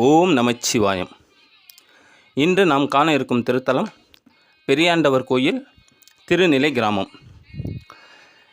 ஓம் நமச்சிவாயம். இன்று நாம் காண இருக்கும் திருத்தலம் பெரியாண்டவர் கோயில் திருநிலை கிராமம்.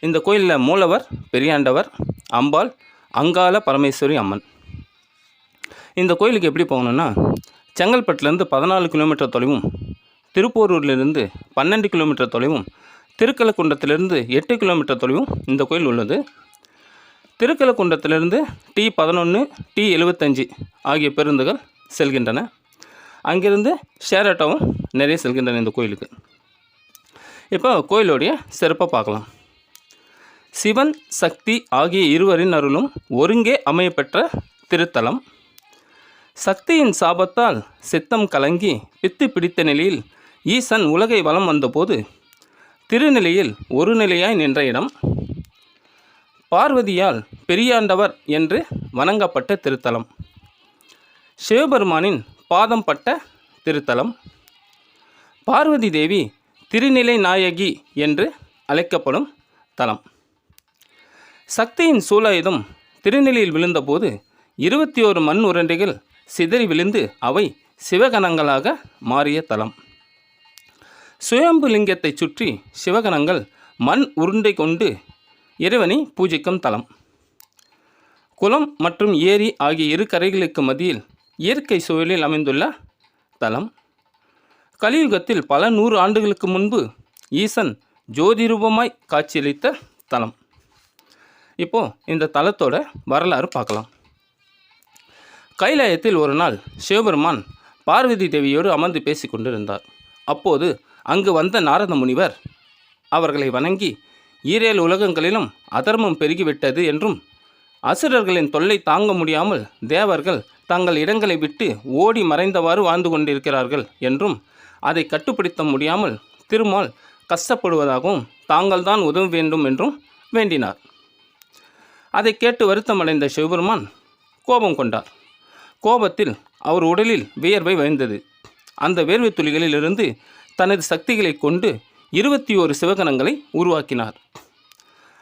இந்த கோயிலில் மூலவர் பெரியாண்டவர் அம்பாள் அங்காள பரமேஸ்வரி அம்மன். இந்த கோயிலுக்கு எப்படி போகணுன்னா செங்கல்பட்டுலேருந்து பதினாலு கிலோமீட்டர் தொலைவும் திருப்போரூர்லேருந்து பன்னெண்டு கிலோமீட்டர் தொலைவும் திருக்கலக்குன்றத்திலிருந்து எட்டு கிலோமீட்டர் தொலைவும் இந்த கோயில் உள்ளது. திருக்கலக்குன்றத்திலிருந்து டி பதினொன்று டி எழுபத்தஞ்சி ஆகிய பேருந்துகள் செல்கின்றன. அங்கிருந்து ஷேர் ஆட்டோவும் நிறைய செல்கின்றன இந்த கோயிலுக்கு. இப்போ கோயிலுடைய சிறப்பை பார்க்கலாம். சிவன் சக்தி ஆகிய இருவரின் அருளும் ஒருங்கே அமையப்பெற்ற திருத்தலம். சக்தியின் சாபத்தால் சித்தம் கலங்கி பித்து பிடித்த நிலையில் ஈசன் உலகை வலம் வந்தபோது திருநிலையில் ஒரு நிலையாய் நின்ற இடம். பார்வதியால் பெரியாண்டவர் என்று வணங்கப்பட்ட திருத்தலம். சிவபெருமானின் பாதம் பட்ட திருத்தலம். பார்வதி தேவி திருநிலை நாயகி என்று அழைக்கப்படும் தலம். சக்தியின் சூழாயுதம் திருநிலையில் விழுந்தபோது இருபத்தி ஓரு மண் உருண்டைகள் சிதறி விழுந்து அவை சிவகணங்களாக மாறிய தலம். சுயம்புலிங்கத்தைச் சுற்றி சிவகணங்கள் மண் உருண்டை கொண்டு இறைவனை பூஜிக்கும் தலம். குளம் மற்றும் ஏரி ஆகிய இரு கரைகளுக்கு மத்தியில் இயற்கை சூழலில் அமைந்துள்ள தலம். கலியுகத்தில் பல நூறு ஆண்டுகளுக்கு முன்பு ஈசன் ஜோதி ரூபமாய் காட்சியளித்த தலம். இப்போ இந்த தலத்தோட வரலாறு பார்க்கலாம். கைலாயத்தில் ஒரு நாள் சிவபெருமான் பார்வதி தேவியோடு அமர்ந்து பேசி கொண்டிருந்தார். அப்போது அங்கு வந்த நாரத முனிவர் அவர்களை வணங்கி ஈரேழு உலகங்களிலும் அதர்மம் பெருகிவிட்டது என்றும் அசுரர்களின் தொல்லை தாங்க முடியாமல் தேவர்கள் தங்கள் இடங்களை விட்டு ஓடி மறைந்தவாறு வாழ்ந்து கொண்டிருக்கிறார்கள் என்றும் அதை கட்டுப்படுத்த முடியாமல் திருமால் கஷ்டப்படுவதாகவும் தாங்கள்தான் உதவ வேண்டும் என்றும் வேண்டினார். அதை கேட்டு வருத்தமடைந்த சிவபெருமான் கோபம் கொண்டார். கோபத்தில் அவர் உடலில் வியர்வை வழிந்தது. அந்த வேர்வை துளிகளிலிருந்து தனது சக்திகளை கொண்டு இருபத்தி ஓரு சிவகணங்களை உருவாக்கினார்.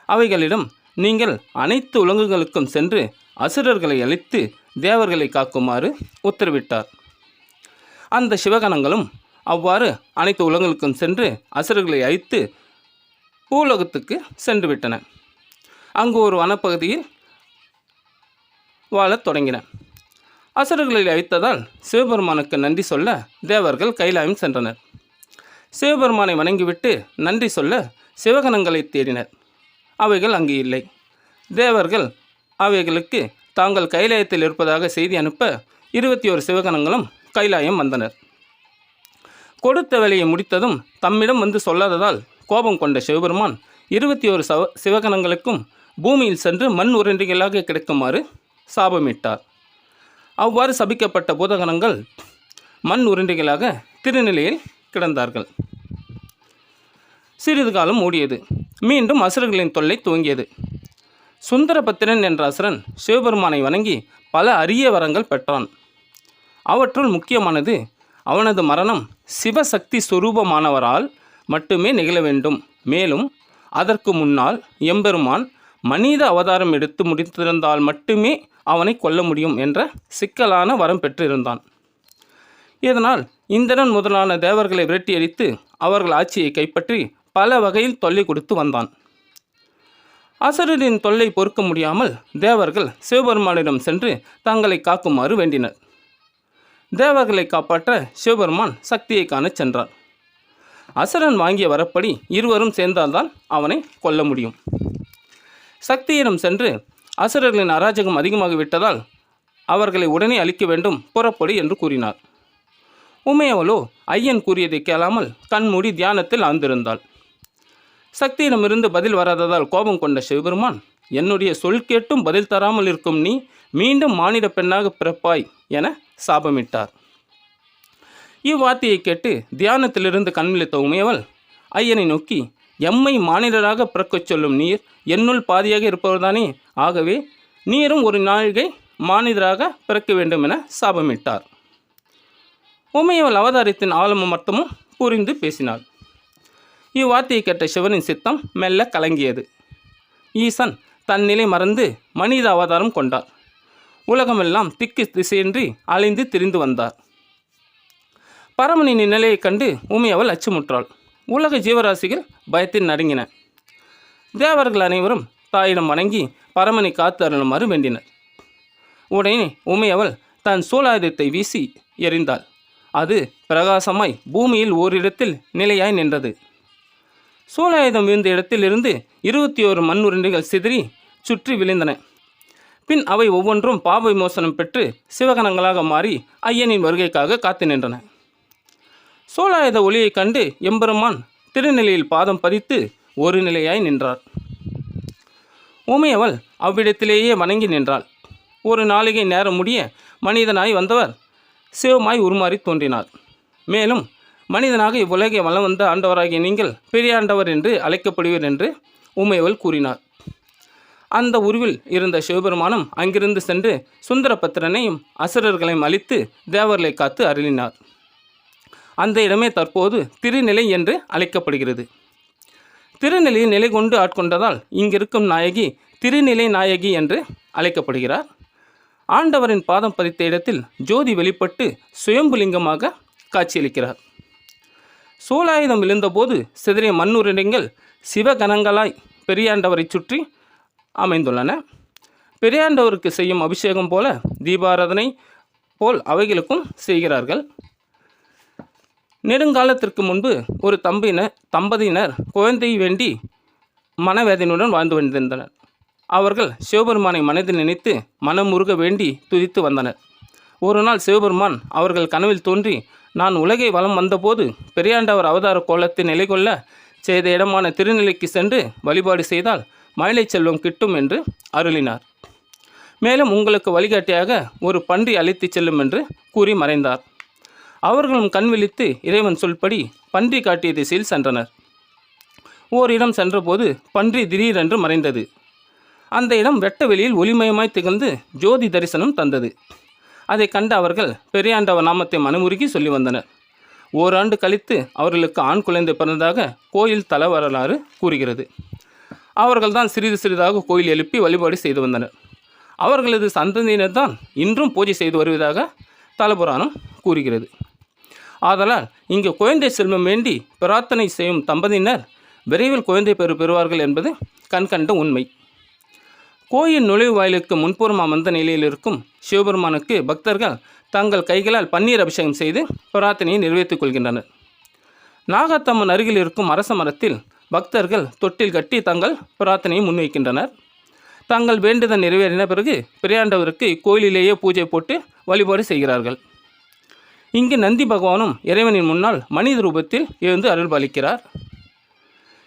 அவைகளிடம் நீங்கள் அனைத்து உலகங்களுக்கும் சென்று அசுரர்களை அழித்து தேவர்களை காக்குமாறு உத்தரவிட்டார். அந்த சிவகணங்களும் அவ்வாறு அனைத்து உலகங்களுக்கும் சென்று அசுரர்களை அழித்து பூலோகத்துக்கு சென்று விட்டன அங்கு ஒரு வனப்பகுதியில் வாழத் தொடங்கின. அசுரர்களை அழித்ததால் சிவபெருமானுக்கு நன்றி சொல்ல தேவர்கள் கைலாயம் சென்றனர். சிவபெருமானை வணங்கிவிட்டு நன்றி சொல்ல சிவகணங்களை தேடினர். அவைகள் அங்கு இல்லை. தேவர்கள் அவைகளுக்கு தாங்கள் கைலாயத்தில் இருப்பதாக செய்தி அனுப்ப இருபத்தி ஒரு சிவகணங்களும் கைலாயம் வந்தனர். கொடுத்த வேலையை முடித்ததும் தம்மிடம் வந்து சொல்லாததால் கோபம் கொண்ட சிவபெருமான் இருபத்தி ஒரு சவ சிவகணங்களுக்கும் பூமியில் சென்று மண் உருண்டைகளாக கிடைக்குமாறு சாபமிட்டார். அவ்வாறு சபிக்கப்பட்ட பூதகணங்கள் மண் உருண்டைகளாக திருநிலையில் கிடந்தார்கள். சிறிது காலம் ஓடியது மீண்டும் அசுரர்களின் தொல்லை துவங்கியது. சுந்தரபத்திரன் என்ற அசுரன் சிவபெருமானை வணங்கி பல அரிய வரங்கள் பெற்றான். அவற்றுள் முக்கியமானது அவனது மரணம் சிவசக்தி சுரூபமானவரால் மட்டுமே நிகழ வேண்டும். மேலும் அதற்கு முன்னால் எம்பெருமான் மனித அவதாரம் எடுத்து முடித்திருந்தால் மட்டுமே அவனை கொல்ல முடியும் என்ற சிக்கலான வரம் பெற்றிருந்தான். இதனால் இந்திரன் முதலான தேவர்களை விரட்டியடித்து அவர்கள் ஆட்சியை கைப்பற்றி பல வகையில் தொல்லை கொடுத்து வந்தான். அசுரரின் தொல்லை பொறுக்க முடியாமல் தேவர்கள் சிவபெருமானிடம் சென்று தங்களை காக்குமாறு வேண்டினர். தேவர்களை காப்பாற்ற சிவபெருமான் சக்தியை காணச் சென்றார். அசுரன் வாங்கிய வரப்படி இருவரும் சேர்ந்தால்தான் அவனை கொல்ல முடியும். சக்தியிடம் சென்று அசுரர்களின் அராஜகம் அதிகமாகிவிட்டதால் அவர்களை உடனே அழிக்க வேண்டும் புறப்படு என்று கூறினார். உமையவளோ ஐயன் கூறியதை கேளாமல் கண்மூடி தியானத்தில் ஆழ்ந்திருந்தாள். சக்தியிடமிருந்து பதில் வராததால் கோபம் கொண்ட சிவபெருமான் என்னுடைய சொல் கேட்டும் பதில் தராமல் இருக்கும் நீ மீண்டும் மானிட பெண்ணாக பிறப்பாய் என சாபமிட்டார். இவ்வார்த்தையை கேட்டு தியானத்திலிருந்து கண்விழித்த உமையவள் ஐயனை நோக்கி எம்மை மானிடராக பிறக்கச் சொல்லும் நீர் என்னுள் பாதியாக இருப்பவர்தானே? ஆகவே நீரும் ஒரு நாழிகை மானிடராக பிறக்க வேண்டும் என சாபமிட்டார். உமையவள் அவதாரத்தின் ஆழமும் அர்த்தமும் புரிந்து பேசினாள். இவ்வார்த்தையை கேட்ட சிவனின் சித்தம் மெல்ல கலங்கியது. ஈசன் தன் நிலை மறந்து மனித அவதாரம் கொண்டார் உலகமெல்லாம் திக்கு திசையின்றி அலைந்து திரிந்து வந்தார். பரமனின் நிலையைக் கண்டு உமையவள் அச்சுமுற்றாள். உலக ஜீவராசிகள் பயத்தில் நடுங்கின. தேவர்கள் அனைவரும் தாயிடம் வணங்கி பரமனை காத்து அருளுமாறு வேண்டினர். உடனே உமையவள் தன் சூலாயுதத்தை வீசி எறிந்தாள் அது பிரகாசமாய் பூமியில் ஓரிடத்தில் நிலையாய் நின்றது. சூலாயுதம் விழுந்த இடத்திலிருந்து இருபத்தி ஓரு மண் உருண்டைகள் சிதறி சுற்றி விழுந்தன. பின் அவை ஒவ்வொன்றும் பாவ விமோசனம் பெற்று சிவகணங்களாக மாறி ஐயனின் வருகைக்காக காத்து நின்றன. சோழாயுத ஒளியைக் கண்டு எம்பெருமான் திருநிலையில் பாதம் பதித்து ஒரு நிலையாய் நின்றார். உமையவள் அவ்விடத்திலேயே வணங்கி நின்றாள். ஒரு நாளிகை நேரம் முடிய மனிதனாய் வந்தவர் சிவமாய் உருமாறி தோன்றினார். மேலும் மனிதனாக இவ்வுலகை வலம் வந்த ஆண்டவராகிய நீங்கள் பெரியாண்டவர் என்று அழைக்கப்படுவீர் என்று உமையவள் கூறினார். அந்த உருவில் இருந்த சிவபெருமானம் அங்கிருந்து சென்று சுந்தரபத்திரனையும் அசுரர்களையும் அழித்து தேவர்களை காத்து அருளினார். அந்த இடமே தற்போது திருநிலை என்று அழைக்கப்படுகிறது. திருநிலையில் நிலை கொண்டு ஆட்கொண்டதால் இங்கிருக்கும் நாயகி திருநிலை நாயகி என்று அழைக்கப்படுகிறார். ஆண்டவரின் பாதம் பதித்த இடத்தில் ஜோதி வெளிப்பட்டு சுயம்புலிங்கமாக காட்சியளிக்கிறார். சூலாயுதம் விழுந்தபோது சிதறிய மண்ணுரிடங்கள் சிவகணங்களாய் பெரியாண்டவரை சுற்றி அமைந்துள்ளன. பெரியாண்டவருக்கு செய்யும் அபிஷேகம் போல தீபாராதனை போல் அவைகளுக்கும் செய்கிறார்கள். நெடுங்காலத்திற்கு முன்பு ஒரு தம்பியினர் தம்பதியினர் குழந்தை வேண்டி மனவேதனையுடன் வாழ்ந்து வந்திருந்தனர். அவர்கள் சிவபெருமானை மனதில் நினைத்து மனமுருக வேண்டி துதித்து வந்தனர். ஒரு நாள் சிவபெருமான் அவர்கள் கனவில் தோன்றி நான் உலகை வலம் வந்தபோது பெரியாண்டவர் அவதார கோலத்தை நிலை கொள்ள செய்த இடமான திருநிலைக்கு சென்று வழிபாடு செய்தால் மயிலை செல்வம் கிட்டும் என்று அருளினார். மேலும் உங்களுக்கு வழிகாட்டியாக ஒரு பன்றி அழைத்து செல்லும் என்று கூறி மறைந்தார். அவர்களும் கண் விழித்து இறைவன் சொல்படி பன்றி காட்டிய திசையில் சென்றனர். ஓரிடம் சென்றபோது பன்றி திடீரென்று மறைந்தது. அந்த இடம் வெட்ட வெளியில் ஒளிமயமாய் திகழ்ந்து ஜோதி தரிசனம் தந்தது. அதை கண்ட அவர்கள் பெரியாண்டவர் நாமத்தை மனமுருகி சொல்லி வந்தனர். ஓராண்டு கழித்து அவர்களுக்கு ஆண் குழந்தை பிறந்ததாக கோயில் தல வரலாறு கூறுகிறது. அவர்கள்தான் சிறிது சிறிதாக கோயில் எழுப்பி வழிபாடு செய்து வந்தனர். அவர்களது சந்ததியினர் தான் இன்றும் பூஜை செய்து வருவதாக தலபுராணம் கூறுகிறது. ஆதலால் இங்கு குழந்தை செல்வம் வேண்டி பிரார்த்தனை செய்யும் தம்பதியினர் விரைவில் குழந்தை பெறு பெறுவார்கள் என்பது கண்கண்ட உண்மை. கோயில் நுழைவு வாயிலுக்கு முன்புறம் அமர்ந்த நிலையில் இருக்கும் சிவபெருமானுக்கு பக்தர்கள் தங்கள் கைகளால் பன்னீர் அபிஷேகம் செய்து பிரார்த்தனையை நிறைவேற்றிக் கொள்கின்றனர். நாகத்தம்மன் அருகில் இருக்கும் அரச மரத்தில் பக்தர்கள் தொட்டில் கட்டி தங்கள் பிரார்த்தனையை முன்வைக்கின்றனர். தங்கள் வேண்டுதல் நிறைவேறின பிறகு பிரியாண்டவருக்கு இக்கோயிலிலேயே பூஜை போட்டு வழிபாடு செய்கிறார்கள். இங்கு நந்தி பகவானும் இறைவனின் முன்னால் மனித ரூபத்தில் எழுந்து அருள்பாலிக்கிறார்.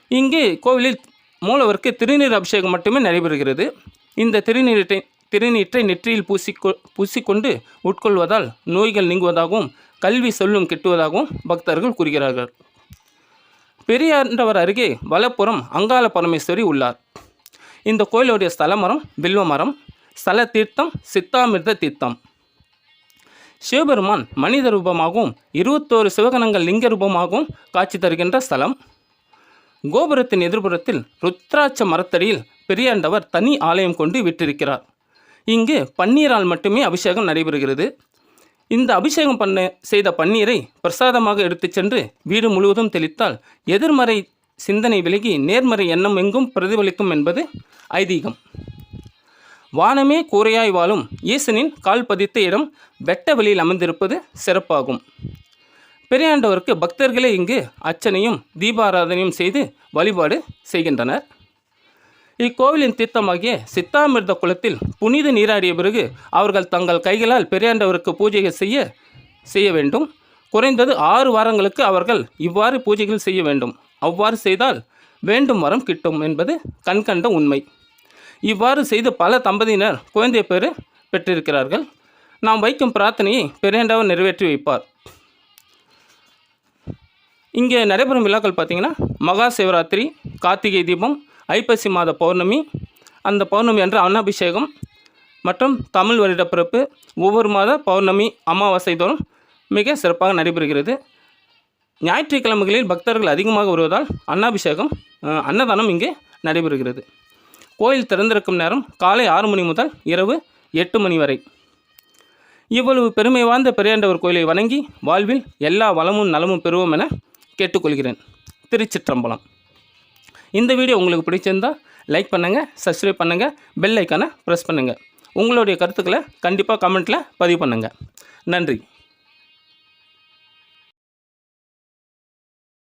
இங்கு கோவிலில் மூலவருக்கு திருநீர் அபிஷேகம் மட்டுமே நடைபெறுகிறது. இந்த திருநீரை திருநீற்றை நெற்றியில் பூசிக்கொ பூசிக்கொண்டு உட்கொள்வதால் நோய்கள் நீங்குவதாகவும் கல்வி சொல்லும் கிட்டுவதாகவும் பக்தர்கள் கூறுகிறார்கள். பெரியாண்டவர் அருகே வலப்புறம் அங்காள பரமேஸ்வரி உள்ளார். இந்த கோயிலுடைய ஸ்தல மரம் வில்வ மரம் ஸ்தல தீர்த்தம் சித்தாமிர்த தீர்த்தம். சிவபெருமான் மனித ரூபமாகவும் இருபத்தோரு சிவகணங்கள் லிங்க ரூபமாகவும் காட்சி தருகின்ற ஸ்தலம். கோபுரத்தின் எதிர்புறத்தில் ருத்ராட்ச மரத்தடியில் பெரியாண்டவர் தனி ஆலயம் கொண்டு விட்டிருக்கிறார். இங்கு பன்னீரால் மட்டுமே அபிஷேகம் நடைபெறுகிறது. இந்த அபிஷேகம் பண்ண செய்த பன்னீரை பிரசாதமாக எடுத்துச் சென்று வீடு முழுவதும் தெளித்தால் எதிர்மறை சிந்தனை விலகி நேர்மறை எண்ணம் எங்கும் பிரதிபலிக்கும் என்பது ஐதீகம். வானமே கூரையாய் வாழும் ஈசனின் கால் பதித்த இடம் வெட்ட வெளியில் அமர்ந்திருப்பது சிறப்பாகும். பெரியாண்டவருக்கு பக்தர்களே இங்கு அர்ச்சனையும் தீபாராதனையும் செய்து வழிபாடு செய்கின்றனர். இக்கோவிலின் தீர்த்தமாகிய சித்தாமிர்த குளத்தில் புனித நீராடிய பிறகு அவர்கள் தங்கள் கைகளால் பெரியாண்டவருக்கு பூஜைகள் செய்ய செய்ய வேண்டும். குறைந்தது ஆறு வாரங்களுக்கு அவர்கள் இவ்வாறு பூஜைகள் செய்ய வேண்டும். அவ்வாறு செய்தால் வேண்டும் வரம் கிட்டும் என்பது கண்கண்ட உண்மை. இவ்வாறு செய்து பல தம்பதியினர் குழந்தை பேறு பெற்றிருக்கிறார்கள். நாம் வைக்கும் பிரார்த்தனையை பெரியாண்டவர் நிறைவேற்றி வைப்பார். இங்கே நடைபெறும் விழாக்கள் பார்த்திங்கன்னா மகா சிவராத்திரி கார்த்திகை தீபம் ஐப்பசி மாத பௌர்ணமி அந்த பௌர்ணமி அன்று அன்னாபிஷேகம் மற்றும் தமிழ் வருடப்பிறப்பு ஒவ்வொரு மாத பௌர்ணமி அமாவாசை தோறும் மிக சிறப்பாக நடைபெறுகிறது. ஞாயிற்றுக்கிழமைகளில் பக்தர்கள் அதிகமாக வருவதால் அன்னாபிஷேகம் அன்னதானம் இங்கே நடைபெறுகிறது. கோயில் திறந்திருக்கும் நேரம் காலை ஆறு மணி முதல் இரவு எட்டு மணி வரை. இவ்வளவு பெருமை வாய்ந்த பெரியாண்டவர் கோயிலை வணங்கி வாழ்வில் எல்லா வளமும் நலமும் பெறுவோம் என கேட்டுக்கொள்கிறேன். திருச்சிற்றம்பலம். இந்த வீடியோ உங்களுக்கு பிடிச்சிருந்தா லைக் பண்ணுங்கள் சப்ஸ்கிரைப் பண்ணுங்கள் பெல் ஐக்கானை ப்ரெஸ் பண்ணுங்கள் உங்களுடைய கருத்துக்களை கண்டிப்பாக கமெண்ட்டில் பதிவு பண்ணுங்கள் நன்றி.